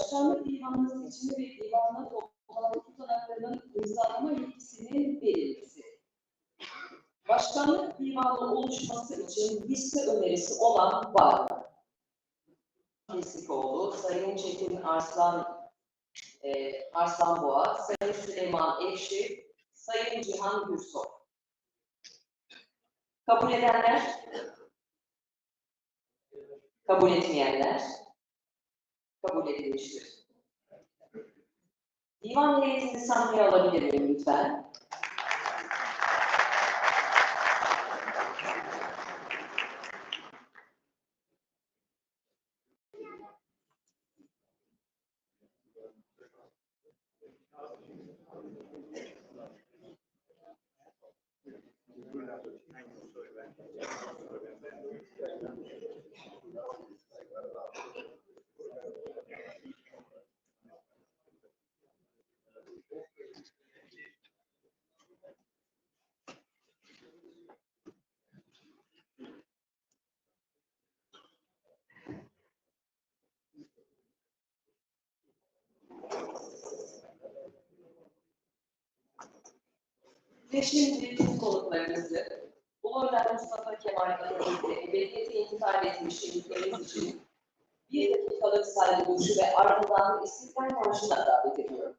Başkanlık Divanı seçimi ve divanla toplantı tutanaklarının imzalama yetkisinin verilmesi. Başkanlık Divanı oluşması için liste önerisi olan var? Kesikoğlu, Sayın Çetin Arslan, e, Arslan Boğa, Sayın Süleyman Ekşi, Sayın Cihan Gürsoy. Kabul edenler? Kabul etmeyenler? Kabul edilmiştir. Divan heyetini sahneye alabilir miyim lütfen? Şimdi tüm konuklarımızı Ulu Önder Mustafa Kemal Atatürk'e ebediyete intikal etmiş şehitlerimiz için bir dakikalık saygı duruşu ve ardından İstiklal Marşı'na davet ediyorum.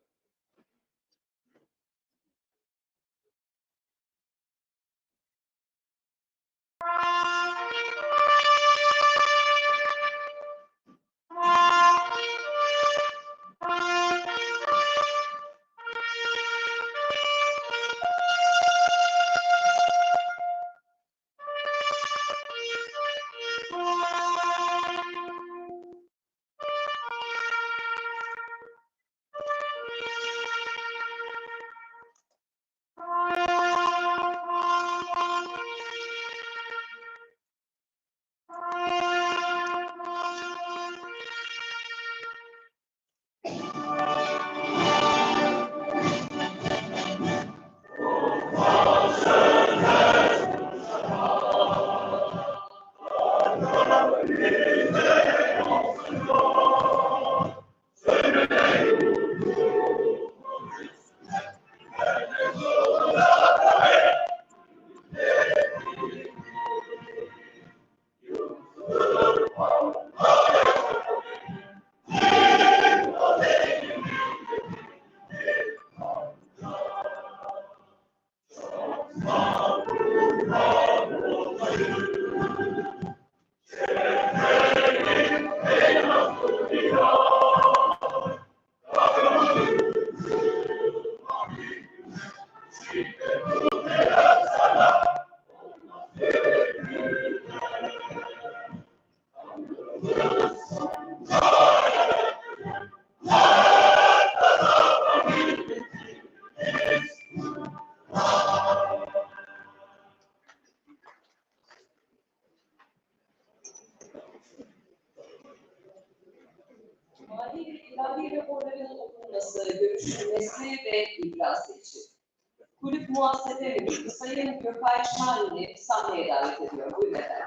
Şahin'i sahneye davet ediyorum. Buyurun efendim.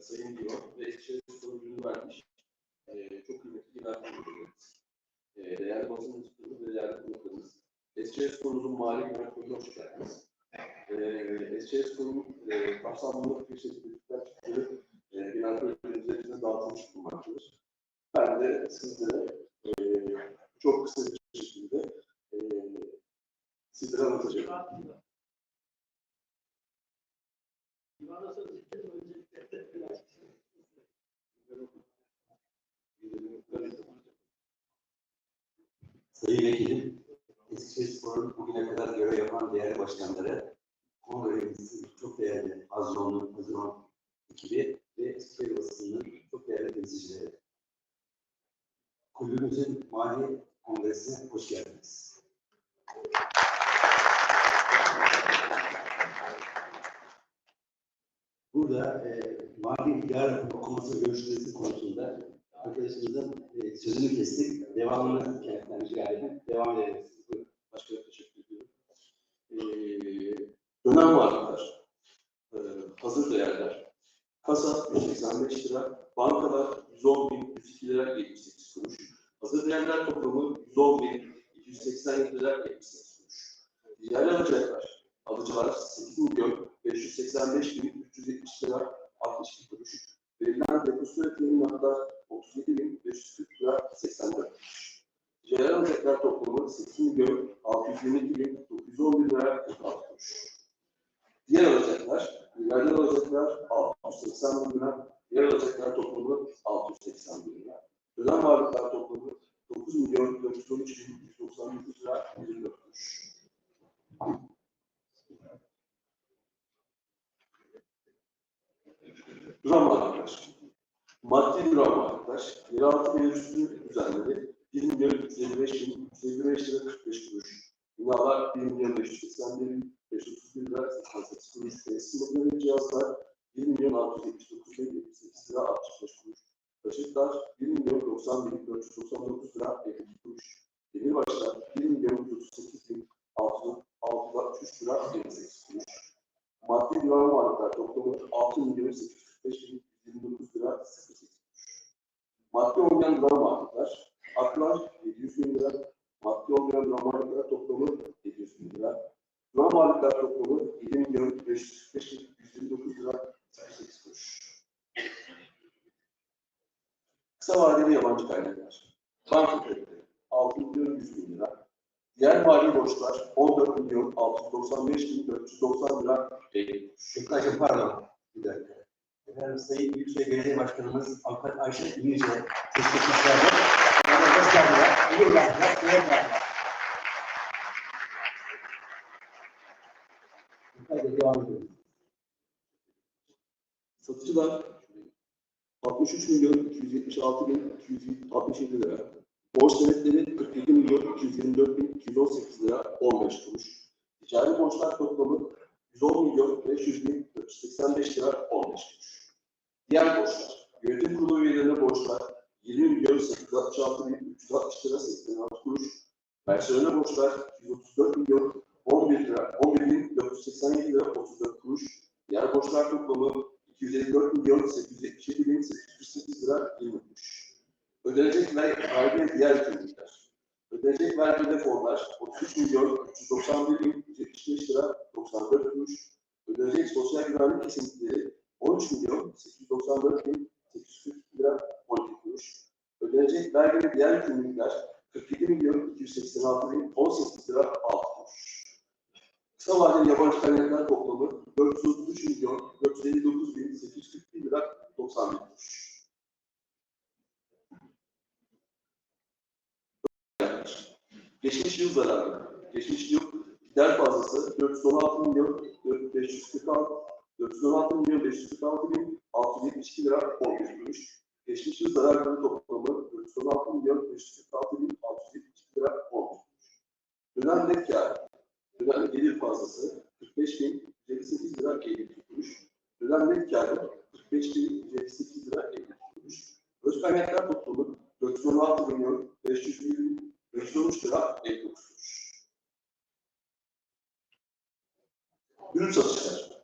Sayın Diyor ve Eskişehir sonucunu vermiş. Ee, çok kıymetli bir arkadaşlarımız. Ee, değerli basın mensuplarımız ve değerli konuklarımız. Eskişehir sorunun mali yönetmeni hoş geldiniz. Ee, Eskişehir sorunun e, kapsamlı bir sertifikatlar çıktığı e, genel projelerimize hepsine dağıtılmış bulunmaktadır. Ben de sizlere e, çok kısa bir şekilde e, sizlere anlatacağım. Sayın Vekilim, Eskişehirspor'un bugüne kadar görev yapan değerli başkanları, kongremizin çok değerli Hazronlu, Hazron ekibi ve Eskişehir basınının çok değerli temsilcileri. Kulübümüzün mali kongresine hoş geldiniz. Burada e, mali idare okuması görüşmesi konusunda arkadaşımızın e, sözünü kestik. Devamını kendisinden rica edelim. Devam edelim. Buyurun. Başkanım teşekkür ediyorum. Ee, dönem varlıklar. hazır değerler. Kasa 185 lira, bankalar 110 bin 102 lira 78 kuruş. Hazır değerler toplamı 110 bin 287 lira 78 kuruş. Ticari alacaklar, alıcılar 8 milyon 585 bin 370 lira 62 kuruş. Verilen depozito ve teminatlar 37 bin 540 lira 84 kuruş. Ticari alacaklar toplamı 8 milyon 622 bin 911 lira 46 kuruş. Diğer alacaklar, yerel alacaklar 680 bin lira, diğer alacaklar toplamı 680 bin lira. Dönem varlıklar toplamı 9 milyon 413 bin 199 lira 24 kuruş. Duran varlıklar. Maddi duran varlıklar, yeraltı mevzusu düzenleri 1 milyon 355 bin 355 lira 45 kuruş. Binalar 1 milyon 581 bin 531 lira 88 kuruş. Tesis makineleri cihazlar 1 milyon 679 bin 78 lira 65 kuruş. Taşıtlar 1 milyon 90 bin 499 lira 52 kuruş. Demirbaşlar 1 milyon 138 bin 663 lira 28 kuruş. Maddi duran varlıklar toplamı 6 milyon 845 bin 29 lira 08 kuruş. Maddi olmayan duran varlıklar, aklar 700 bin lira, maddi olmayan duran varlıklar toplamı 700 bin lira. Duran varlıklar toplamı 7 milyon 545 bin 129 lira 08 kuruş. Kısa vadeli yabancı kaynaklar. Banka kredileri 6 milyon 100 bin lira. Diğer mali borçlar 14 milyon 695 bin 490 lira 50 kuruş. Şükrü'cüm pardon. Bir dakika. Efendim Sayın Büyükşehir Belediye Başkanımız Avukat Ayşe İnce teşekkürler. Hoş geldiniz. İyi geldiniz. İyi geldiniz. Hadi devam edelim. Satıcılar 63 milyon 276 bin 267 lira. Borç senetleri 47 milyon 224 bin 218 lira 15 kuruş. Ticari borçlar toplamı 110 milyon 500 bin 485 lira 15 kuruş. Diğer borçlar. Yönetim kurulu üyelerine borçlar 20 milyon 866 bin 360 lira 86 kuruş. Personele borçlar 134 milyon 11 lira 11 bin 487 lira 34 kuruş. Diğer borçlar toplamı 254 milyon 877 bin 848 lira 20 kuruş. Ödenecek vergi ve diğer yükümlülükler. Ödenecek vergi ve fonlar 33 milyon 391 bin 175 lira 94 kuruş. Ödenecek sosyal güvenlik kesintileri 13 milyon 894 bin 842 lira 12 kuruş. Ödenecek vergi ve diğer yükümlülükler 47 milyon 286 bin 18 lira 6 kuruş. Kısa vadeli yabancı kaynaklar toplamı 433 milyon 459 bin 841 lira 91 kuruş. Geçmiş yıl zararı. Geçmiş yıl gider fazlası 416 milyon 546 416 milyon 546 bin 672 lira 11 kuruş. Geçmiş yıl zararları toplamı 416 milyon 546 bin 672 lira 11 kuruş. Dönem net kar. Dönem gelir fazlası 45 bin 58 lira 52 kuruş. Dönem net karı 45 bin 58 lira 52 kuruş. Öz kaynaklar toplamı 416 milyon 501 bin 513 lira 59 kuruş. Ürün satışlar.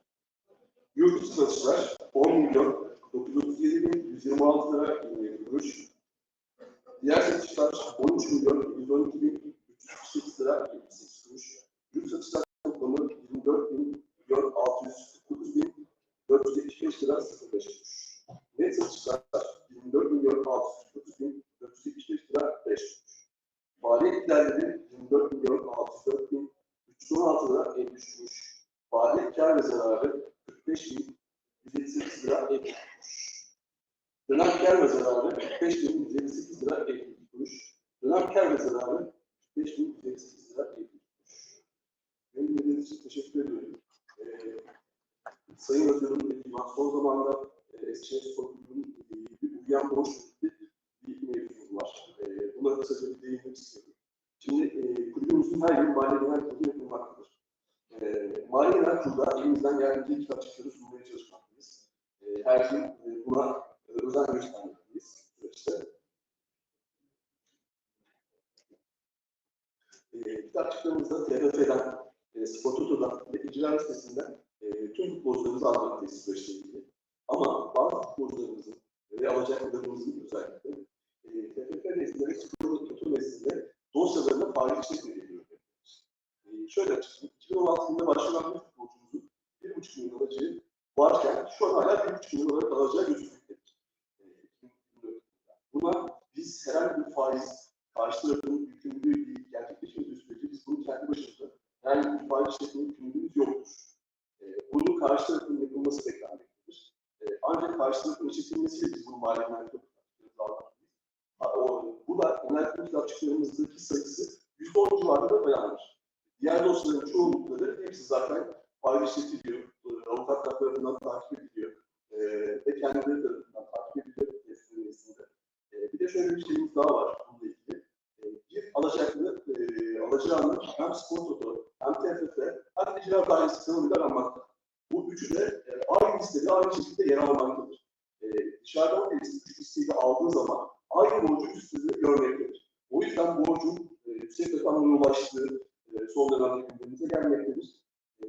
Yurt dışı satışlar 10 milyon 937 bin 126 lira 27 kuruş. Diğer satışlar 13 milyon 112 bin 348 lira 78 kuruş. Yurt satışlar toplamı 24 bin milyon 649 bin 475 lira 05 kuruş. Net satışlar 24 milyon 649 bin 475 lira 5 kuruş. Faaliyet giderleri 24 milyon 604 bin 316 lira 53 kuruş. Faaliyet kar ve zararı 45 bin 178 lira 52 kuruş. Dönem kar ve zararı 45 bin 178 lira 52 kuruş. Dönem kar ve zararı 45 bin 178 lira 52 kuruş. Benim dinlediğiniz için teşekkür ediyorum. Ee, Sayın Hocam'ın dediği gibi son zamanda e, Eskişehir Spor Kulübü'nün e, uyuyan borç bir mevzu var. E, buna kısaca bir değinmek istiyorum. Şimdi e, kulübümüzün her yıl mali genel kurulu yapılmaktadır. E, mali genel kurulda elimizden geldiğince kitapçıkları sunmaya çalışmaktayız. E, her yıl e, buna e, özen göstermekteyiz süreçte. E, kitapçıklarımızda TFF'den, e, Spor Toto'dan ve icra listesinden e, tüm futbolcularımızı almaktayız işle ilgili. Ama bazı futbolcularımızın ve alacaklarımızın özellikle e, TFF nezdinde ve spor tutum nezdinde dosyalarına işletme ediliyor. E, şöyle açıklayayım. 2016 yılında başlayan bir futbolcumuzun 1,5 milyon alacağı varken şu an hala 1,5 milyon olarak alacağı gözükmektedir. E, 2024 Buna biz herhangi bir faiz karşı tarafın yükümlülüğü gerçekleşmediği sürece biz bunu kendi başımıza herhangi bir faiz işletme yükümlülüğümüz yoktur. E, bunun karşı tarafın yapılması beklenmektedir. E, ancak karşı tarafın işletilmesiyle biz bunu maliyetten o, bu da genel kitapçıklarımızdaki sayısı %10 civarında dayanır. Diğer dosyaların çoğunlukları hepsi zaten faiz işletiliyor, e, avukatlar tarafından takip ediliyor e, ve kendileri tarafından takip ediliyor. E, bir de şöyle bir şeyimiz daha var bununla ilgili. E, bir alacaklı, e, alacağını hem spor TFF, hem Ticaret Dairesi kanalıyla aranmakta. Bu üçü de e, aynı listede aynı şekilde yer almaktadır. E, dışarıdan birisi üç aldığı zaman aynı borcu üst üste görmektedir. O yüzden borcun e, yüksek rakamlara ulaştığı e, son dönemde gündemimize gelmektedir. E,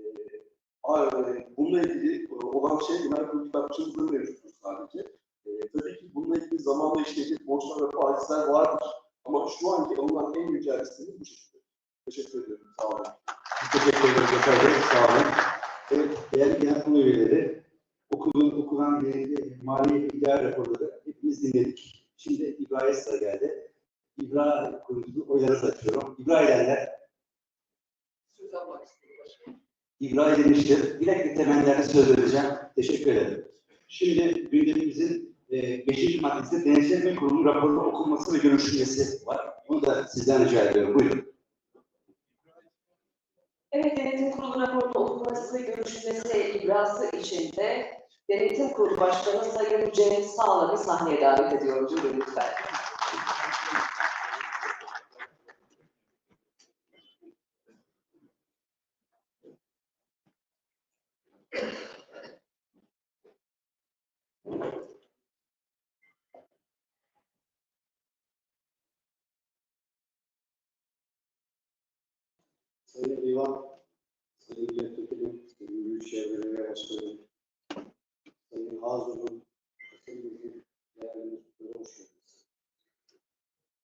a- e, bununla ilgili e, olan şey genel kurul kitapçımızda mevcuttur sadece. E, tabii ki bununla ilgili zamanla işleyecek borçlar ve faizler vardır. Ama şu anki alınan en güncel listemiz bu şekilde. Teşekkür ediyorum. Sağ olun. Bey. Sağ olun. Evet, değerli genel kurulu üyeleri, okulun, okulan değerli mali idare raporları hepimiz dinledik. Şimdi İbrahim sıra geldi. İbrahim kurulu oyları açıyorum. İbrahim Erenler, Söz almak istiyorum. İbrahim demiştir. Dilek temellerine söz vereceğim. Teşekkür ederim. Şimdi gündemimizin e, 5. maddesi Denetleme Kurulu raporunun okunması ve görüşülmesi var. Bunu da sizden rica ediyorum. Buyurun. Evet, denetim kurulu raporunun okunması ve görüşülmesi ibrası için de Denetim Kurulu Başkanı Sayın Cem Sağlam'ı sahneye davet ediyorum. Buyurun lütfen. Sayın Divan, Sayın Milletvekilim, Sayın Büyükşehir Belediye Başkanı, Sayın Hazır'ın, Sayın Bilgi, değerli müşteriler, hoş geldiniz.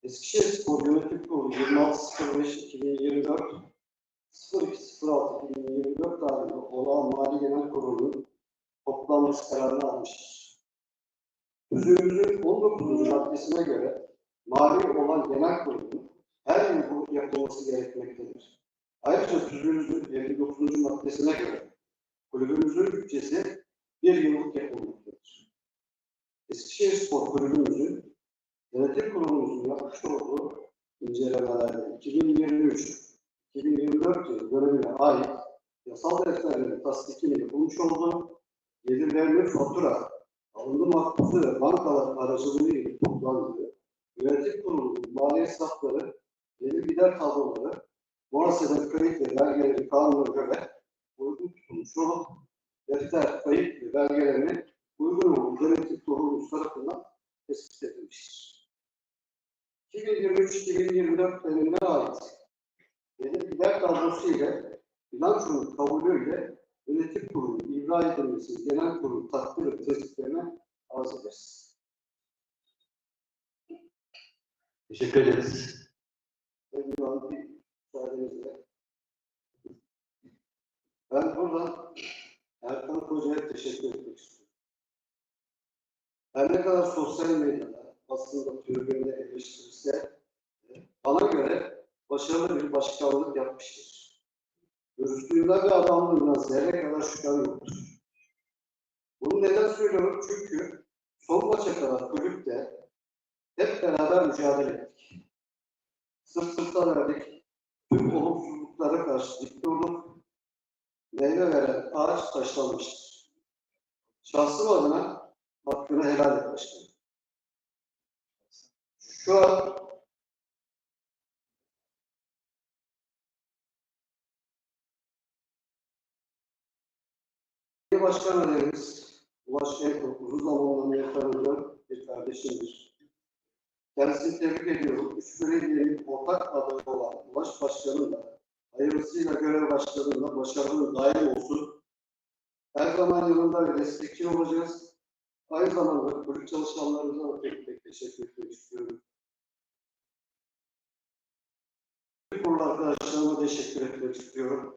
Eskişehir Spor Yönetim Kurulu 26.05.2024 02.06.2024 tarihinde olağan Mali Genel Kurulu'nun toplanması kararını almıştır. Sözümüzün 19. maddesine göre mali olan genel kurulun her yıl yapılması gerekmektedir. Ayrıca tüzüğümüzün 59. maddesine göre kulübümüzün bütçesi bir yıllık yapılmaktadır. Eskişehir Spor Kulübümüzün yönetim kurulumuzun yapmış olduğu incelemelerde 2023-2024 yılı dönemine ait yasal defterlerin tasdikini yapılmış olduğu gelirlerinin fatura, alındı mahpusu ve bankalar aracılığıyla toplandığı yönetim kurulunun mali hesapları, gelir gider tabloları muhasebe kayıt ve belgeleri kanuna göre uygun tutulmuş olup defter, kayıt ve belgelerini uygun olduğu denetim kurulumuz tarafından tespit edilmiştir. 2023-2024 dönemine ait gelir gider tablosu ile bilançonun kabulüyle yönetim kurulu ibra edilmesi genel kurulu takdir ve tespitlerine arz ederiz. Teşekkür ederiz. Divan, bir müsaadenizle. Ben buradan Erkan Hoca'ya teşekkür etmek istiyorum. Her ne kadar sosyal medyada, basında, tribünde eleştirirse bana göre başarılı bir başkanlık yapmıştır. Dürüstlüğünden ve adamlığından zerre kadar şüphem yoktur. Bunu neden söylüyorum? Çünkü son maça kadar kulüpte hep beraber mücadele ettik. Sırt sırta verdik. Olumsuzluklara karşı dik durduk. Meyve veren ağaç taşlanmıştır. Şahsım adına hakkını helal et başkanım. Şu an Başkan adayımız Ulaş Erkok uzun beri tanıdığım bir kardeşimdir. Kendisini tebrik ediyorum. Üç belediyenin ortak adayı olan Ulaş Başkanı'nın da hayırlısıyla görev başlarında başarılı daim olsun. Her zaman yanında ve destekçi olacağız. Aynı zamanda kulüp çalışanlarımıza da tek tek teşekkür etmek istiyorum. Kurulu arkadaşlarıma teşekkür etmek istiyorum.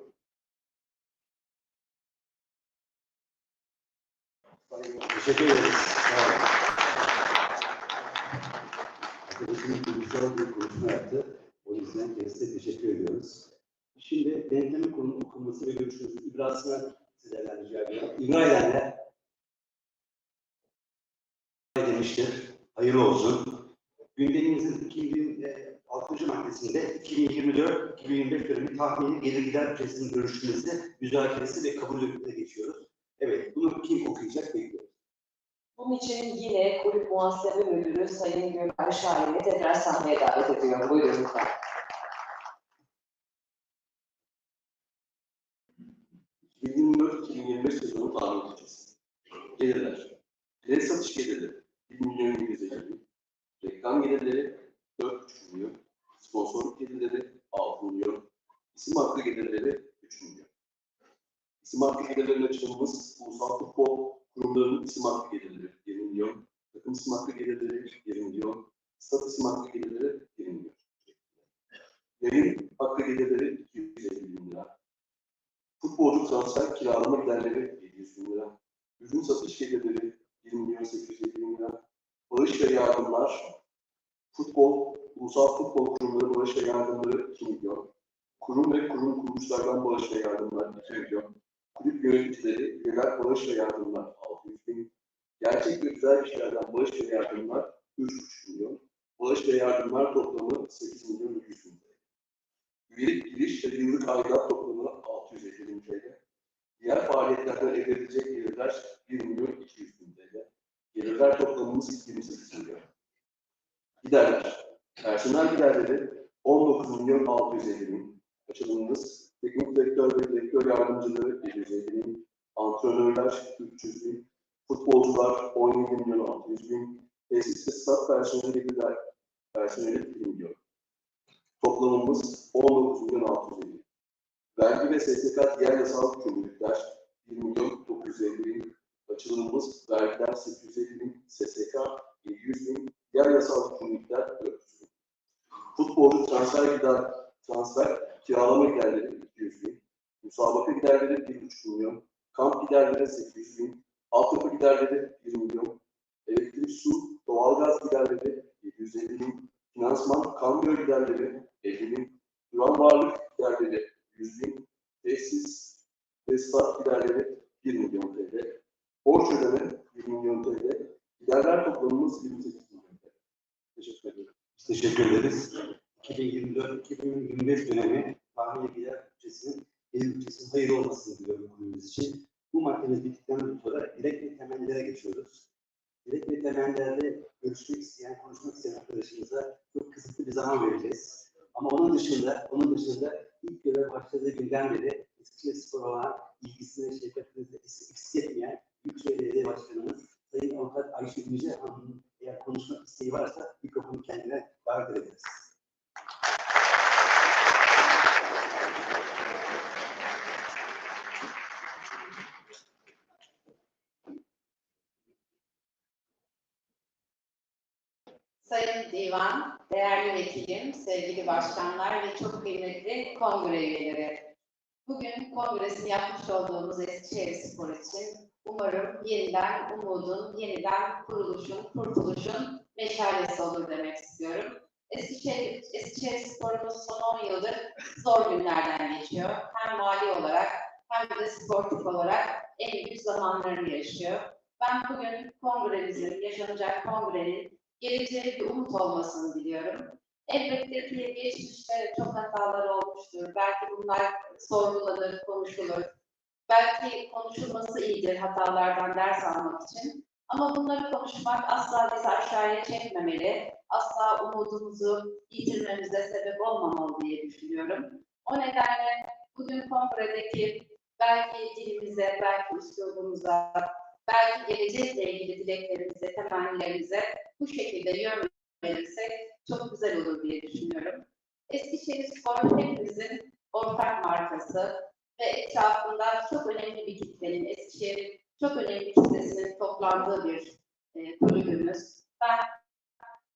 Teşekkür ederiz. Arkadaşımız duygusal bir konuşma yaptı. O yüzden kendisine teşekkür ediyoruz. Şimdi denetlemin kurulunun okunması ve görüşmesi İbrahim'e sizlerden rica ediyorum. İbrahim'den de demiştir. Hayırlı olsun. Gündemimizin 2006. maddesinde 2024-2025 dönemi tahmini gelir gider bütçesinin görüşmesi, müzakeresi ve kabulüne geçiyoruz. Evet, bunu kim okuyacak bekliyoruz. Bunun için yine kulüp muhasebe müdürü Sayın Gökhan Şahin'i tekrar sahneye davet ediyorum. Buyurun lütfen. ...2024-2025 sezonu tahmin edeceğiz. Gelirler. Bilet satış gelirleri 1 milyon 750 Reklam gelirleri 4,5 milyon. Sponsorluk gelirleri 6 milyon. İsim hakkı gelirleri 3 milyon. İsim hakkı gelirlerinin açılımımız ulusal futbol kurumlarının isim hakkı gelirleri 1 milyon. Takım isim hakkı gelirleri 1 milyon. Stat isim hakkı gelirleri 1 milyon. Yayın hakkı gelirleri 250 bin lira. Futbolcu transfer kiralama giderleri 700 bin lira. Ürün satış gelirleri 1 milyon 850 bin lira. Bağış ve yardımlar, futbol, ulusal futbol kurumları bağış ve yardımları 2 milyon. Kurum ve kurum kuruluşlardan bağış ve yardımlar 2 milyon. Kulüp yöneticileri, üyeler bağış ve yardımlar 600 bin. Kişilerden bağış ve yardımlar 3,5 milyon. Bağış ve yardımlar toplamı 8 milyon 100 bin TL. Üyelik giriş ve yıllık aidat toplamı 650 bin TL. Diğer faaliyetlerden elde edilecek gelirler 1 milyon 200 bin TL. Gelirler toplamımız 28 milyon. Giderler. Personel giderleri 19 milyon 650 bin. Açılımımız teknik direktör ve direktör yardımcıları 750 bin. Antrenörler 300 bin. Futbolcular 17 milyon 600 bin. Tesis ve stat personeli gelirler. Personeli 1 milyon. Toplamımız 19 milyon 650. Vergi ve SSK diğer yasal yükümlülükler 1 milyon 950 bin. Açılımımız vergiler 850 bin, SSK 700 bin, diğer yasal yükümlülükler 400 bin. Futbolcu transfer gider, transfer kiralama giderleri 200 bin. Müsabaka giderleri 1,5 milyon. Kamp giderleri 800 bin. Altyapı giderleri 1 milyon. Elektrik, su, doğalgaz giderleri 750 bin. Finansman, kambiyo giderleri 50 bin. Duran varlık giderleri 100 bin. Tesis ve stat giderleri 1 milyon TL. Borç ödeme 1 milyon TL. Giderler toplamımız 28 milyon TL. Teşekkür ederim. Teşekkür ederiz. 2024-2025 dönemi tahmin gider bütçesinin gelir bütçesinin hayırlı olmasını diliyorum kulübümüz için. Bu maddemiz bittikten geçiyoruz. Direkt ve görüşmek isteyen, konuşmak isteyen arkadaşımıza çok kısıtlı bir zaman vereceğiz. Ama onun dışında, onun dışında ilk görev başladığı günden beri Eskişehir Spor olan ilgisini, şefkatini eksik etmeyen Büyükşehir Belediye Başkanımız Sayın Avukat Ayşe Yüce Hanım'ın eğer konuşmak isteği varsa mikrofonu kendine davet ederiz. Sayın Divan, değerli vekilim, sevgili başkanlar ve çok kıymetli kongre üyeleri. Bugün kongresini yapmış olduğumuz Eskişehir Spor için umarım yeniden umudun, yeniden kuruluşun, kurtuluşun meşalesi olur demek istiyorum. Eskişehir, Eskişehir Spor'umuz son 10 yıldır zor günlerden geçiyor. Hem mali olarak hem de sportif olarak en büyük zamanlarını yaşıyor. Ben bugün kongremizin, yaşanacak kongrenin geleceğe bir umut olmasını diliyorum. Elbette ki geçmişte çok hatalar olmuştur. Belki bunlar sorgulanır, konuşulur. Belki konuşulması iyidir hatalardan ders almak için. Ama bunları konuşmak asla bizi aşağıya çekmemeli. Asla umudumuzu yitirmemize sebep olmamalı diye düşünüyorum. O nedenle bugün kongredeki belki dilimize, belki üslubumuza, belki gelecekle ilgili dileklerimize, temennilerimize bu şekilde yön verirsek çok güzel olur diye düşünüyorum. Eskişehir Spor hepimizin ortak markası. ve etrafında çok önemli bir kitlenin, Eskişehir'in çok önemli kitlesinin toplandığı bir e, kulübümüz. Ben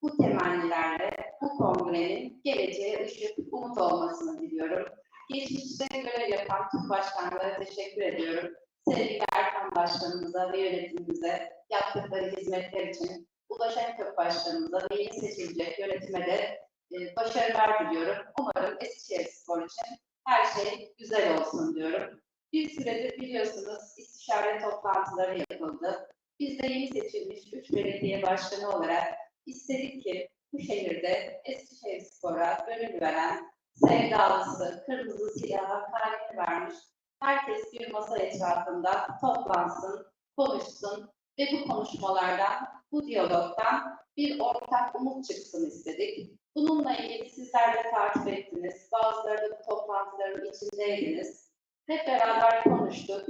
bu temennilerle bu kongrenin geleceğe ışık, umut olmasını diliyorum. Geçmişte görev yapan tüm başkanlara teşekkür ediyorum. Sevgili Erkan Başkanımıza ve yönetimimize yaptıkları hizmetler için Ulaşan Kök Başkanımıza ve yeni seçilecek yönetime de e, başarılar diliyorum. Umarım Eskişehir Spor için her şey güzel olsun diyorum. Bir süredir biliyorsunuz istişare toplantıları yapıldı. Biz de yeni seçilmiş üç belediye başkanı olarak istedik ki bu şehirde Eskişehir Spor'a gönül veren, sevdalısı, kırmızı siyaha kalbini vermiş herkes bir masa etrafında toplansın, konuşsun ve bu konuşmalardan, bu diyalogdan bir ortak umut çıksın istedik. Bununla ilgili sizler de takip ettiniz. Bazıları da bu toplantıların içindeydiniz. Hep beraber konuştuk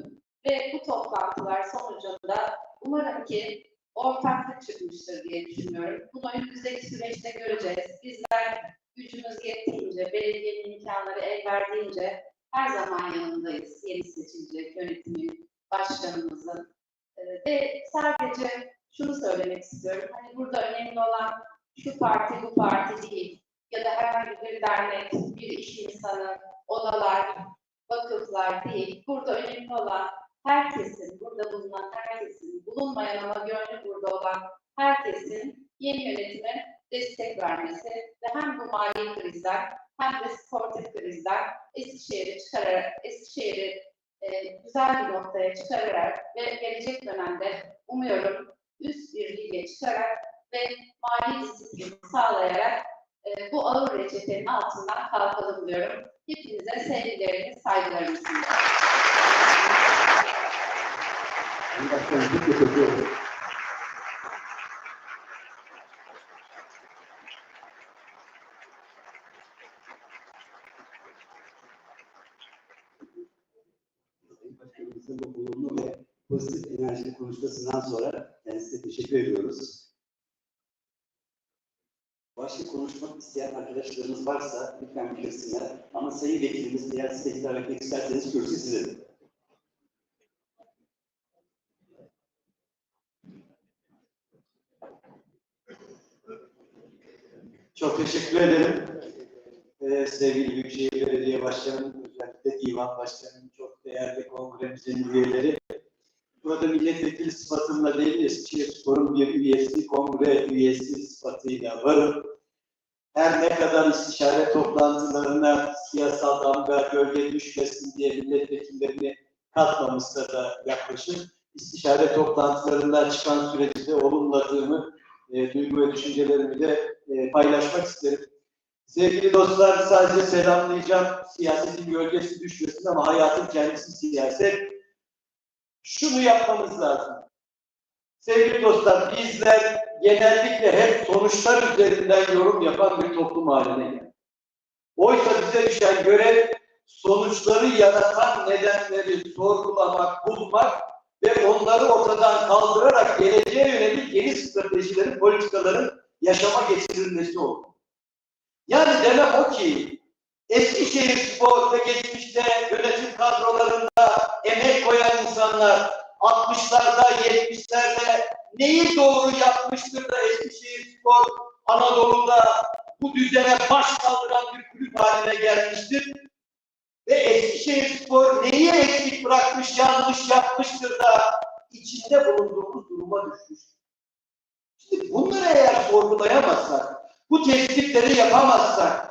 ve bu toplantılar sonucunda umarım ki ortaklık çıkmıştır diye düşünüyorum. Bunu önümüzdeki süreçte göreceğiz. Bizler gücümüz yettiğince, belediyenin imkanları el verdiğince her zaman yanındayız. Yeni seçilecek yönetimin, başkanımızın. Ee, ve sadece şunu söylemek istiyorum. Hani burada önemli olan şu parti bu parti değil ya da herhangi bir dernek, bir iş insanı, odalar, vakıflar değil. Burada önemli olan herkesin, burada bulunan herkesin, bulunmayan ama gönlü burada olan herkesin yeni yönetime destek vermesi ve hem bu mali krizden hem de sportif krizden Eskişehir'i çıkararak, Eskişehir'i e, güzel bir noktaya çıkararak ve gelecek dönemde umuyorum üst bir lige çıkarak ve mali disiplini sağlayarak e, bu ağır reçetenin altından kalkalım diyorum. Hepinize sevgilerimi, saygılarımı sunuyorum. Sayın Başkanımızın bu olumlu ve pozitif enerjili konuşmasından sonra kendisine teşekkür ediyoruz. Başka konuşmak isteyen arkadaşlarımız varsa lütfen bildirsinler. Ama Sayın Vekilimiz eğer size hitap etmek isterseniz kürsü sizin. Çok teşekkür ederim. Ee, sevgili Büyükşehir Belediye Başkanım, özellikle Divan Başkanım, çok değerli kongremizin üyeleri. Burada milletvekili sıfatımla değil, Eskişehir Spor'un bir üyesi, kongre üyesi sıfatıyla varım. Her ne kadar istişare toplantılarına siyasal damga, gölge düşmesin diye milletvekillerini katmamışsa da yaklaşım, istişare toplantılarından çıkan süreci de olumladığımı, e, duygu ve düşüncelerimi de e, paylaşmak isterim. Sevgili dostlar sadece selamlayacağım. Siyasetin gölgesi düşmesin ama hayatın kendisi siyaset. Şunu yapmamız lazım. Sevgili dostlar bizler genellikle hep sonuçlar üzerinden yorum yapan bir toplum haline geldik. Oysa bize düşen görev sonuçları yaratan nedenleri sorgulamak, bulmak ve onları ortadan kaldırarak geleceğe yönelik yeni stratejilerin, politikaların yaşama geçirilmesi oldu. Yani demek o ki Eskişehir Spor ve geçmişte yönetim kadrolarında emek koyan insanlar 60'larda 70'lerde neyi doğru yapmıştır da Eskişehir Spor Anadolu'da bu düzene baş kaldıran bir kulüp haline gelmiştir. Ve Eskişehir Spor neyi eksik bırakmış, yanlış yapmıştır da içinde bulunduğumuz duruma düşmüş. Şimdi bunları eğer sorgulayamazsak, bu tespitleri yapamazsak,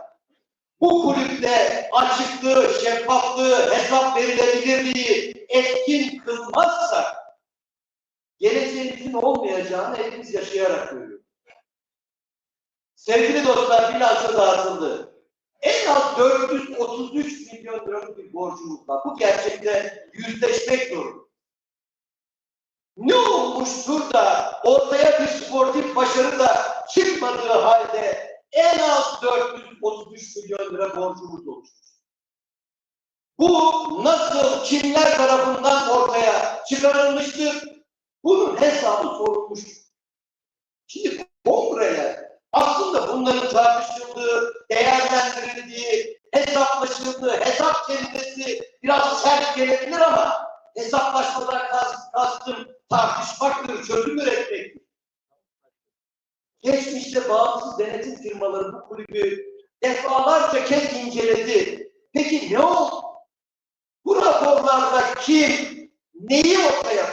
bu kulüpte açıklığı, şeffaflığı, hesap verilebilirliği etkin kılmazsak, geleceğimizin olmayacağını hepimiz yaşayarak görüyoruz. Sevgili dostlar, bilanço dağıtıldı. En az 433 milyon liralık bir borcumuz var. Bu gerçekte yüzleşmek zorunda. Ne olmuştur da ortaya bir sportif başarı da çıkmadığı halde en az 433 milyon lira borcumuz oluşmuş. Bu nasıl, kimler tarafından ortaya çıkarılmıştır? Bunun hesabı sorulmuştur. Şimdi kongreye aslında bunların tartışıldığı, değerlendirildiği, hesaplaşıldı, hesap kelimesi biraz sert gelebilir ama hesaplaşmadan kas- kastım tartışmaktır, çözüm üretmektir. Geçmişte bağımsız denetim firmaları bu kulübü defalarca kez inceledi. Peki ne oldu? Bu raporlarda kim, neyi ortaya?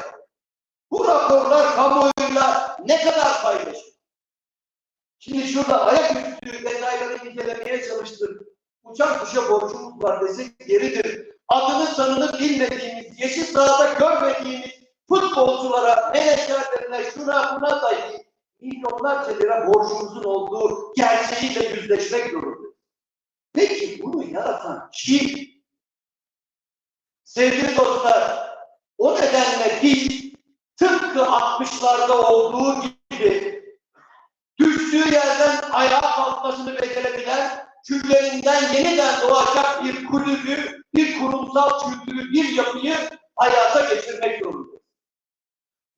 Bu raporlar kamuoyuyla ne kadar paylaşıldı? Şimdi şurada ayaküstü detayları incelemeye çalıştım. Uçan kuşa borcumuz var desek yeridir. Adını sanını bilmediğimiz, yeşil sahada görmediğimiz futbolculara, menajerlerine, şuna buna dahi milyonlarca lira borcumuzun olduğu gerçeğiyle yüzleşmek zorundayız. Peki bunu yaratan kim? Sevgili dostlar, o nedenle biz tıpkı 60'larda olduğu gibi düştüğü yerden ayağa kalkmasını becerebilen, küllerinden yeniden doğacak bir kulübü, bir kurumsal kültürü, bir yapıyı hayata geçirmek zorundayız.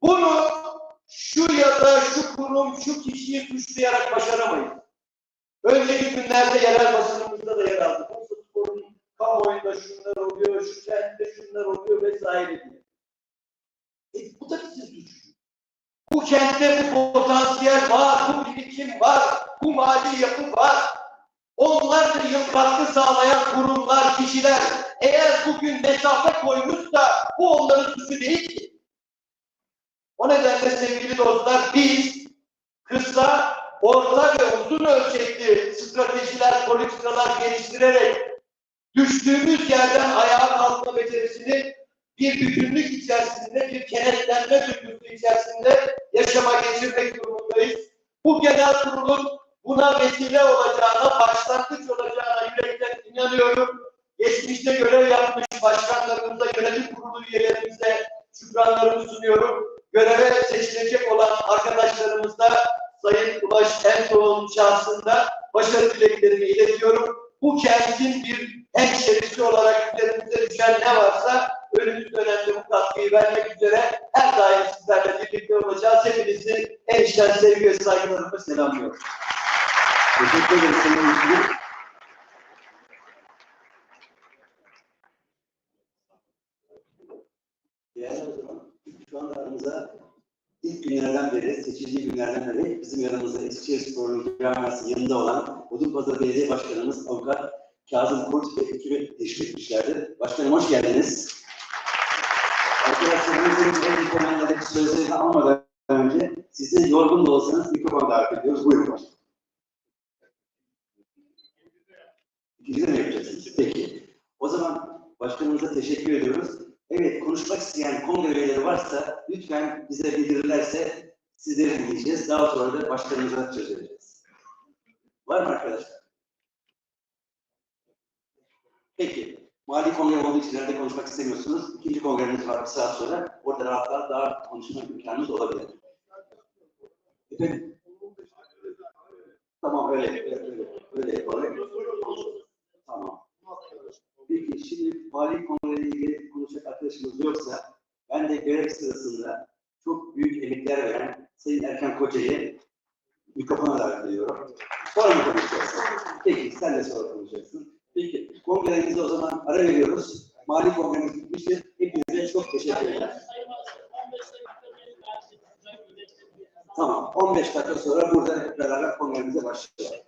Bunu şu ya da şu kurum, şu kişiyi suçlayarak başaramayız. Önceki günlerde yerel basınımızda da yer aldı. Bursa Spor'un kamuoyunda şunlar oluyor, şu kentte şunlar oluyor vesaire diye. E, bu da bizim suçumuz. Bu kentte bu potansiyel var, bu birikim var, bu mali yapı var. Onlarca yıl katkı sağlayan kurumlar, kişiler eğer bugün mesafe koymuşsa bu onların suçu değil ki. O nedenle sevgili dostlar biz kısa, orta ve uzun ölçekli stratejiler, politikalar geliştirerek düştüğümüz yerden ayağa kalkma becerisini bir bütünlük içerisinde, bir kenetlenme duygusu içerisinde yaşama geçirmek durumundayız. Bu genel kurulun buna vesile olacağına, başlangıç olacağına yürekten inanıyorum. Geçmişte görev yapmış başkanlarımıza, yönetim kurulu üyelerimize şükranlarımı sunuyorum. Göreve seçilecek olan arkadaşlarımız da Sayın Ulaş Entoğ'un şahsında başarı dileklerimi iletiyorum. Bu kentin bir hemşerisi olarak üzerimize düşen ne varsa önümüz dönemde bu katkıyı vermek üzere her daim sizlerle birlikte olacağız. Hepinizi en içten sevgi ve saygılarımla selamlıyorum. Teşekkür ederim. Değerli o zaman aramıza ilk günlerden beri, seçildiği günlerden beri bizim yanımızda Eskişehir Spor'un camiası yanında olan Odunpazarı Belediye Başkanımız Avukat Kazım Kurt ve ekibi teşvik etmişlerdir. Başkanım hoş geldiniz. Arkadaşlarımızın en temellerdeki sözlerini almadan önce sizi yorgun da olsanız mikrofon davet ediyoruz. Buyurun başkanım. İkinize mi yapacaksınız? Peki. O zaman başkanımıza teşekkür ediyoruz. Evet, konuşmak isteyen kongre üyeleri varsa lütfen bize bildirirlerse sizleri dinleyeceğiz. Daha sonra da başkanımıza söz vereceğiz. Var mı arkadaşlar? Peki. Mali kongre olduğu için nerede konuşmak istemiyorsunuz. İkinci kongremiz var bir saat sonra. Orada rahat rahat daha konuşma imkanımız olabilir. Efendim? Tamam öyle, öyle, öyle, öyle yapalım. Tamam. Peki şimdi mali konularıyla ilgili konuşacak arkadaşımız yoksa ben de görev sırasında çok büyük emekler veren Sayın Erkan Koca'yı mikrofona davet ediyorum. Sonra mı konuşacaksın? Peki sen de sonra konuşacaksın. Peki kongremize o zaman ara veriyoruz. Mali kongremiz bitmiştir. Hepinize çok teşekkür ederim. Tamam. 15 dakika sonra burada beraber kongremize başlayalım.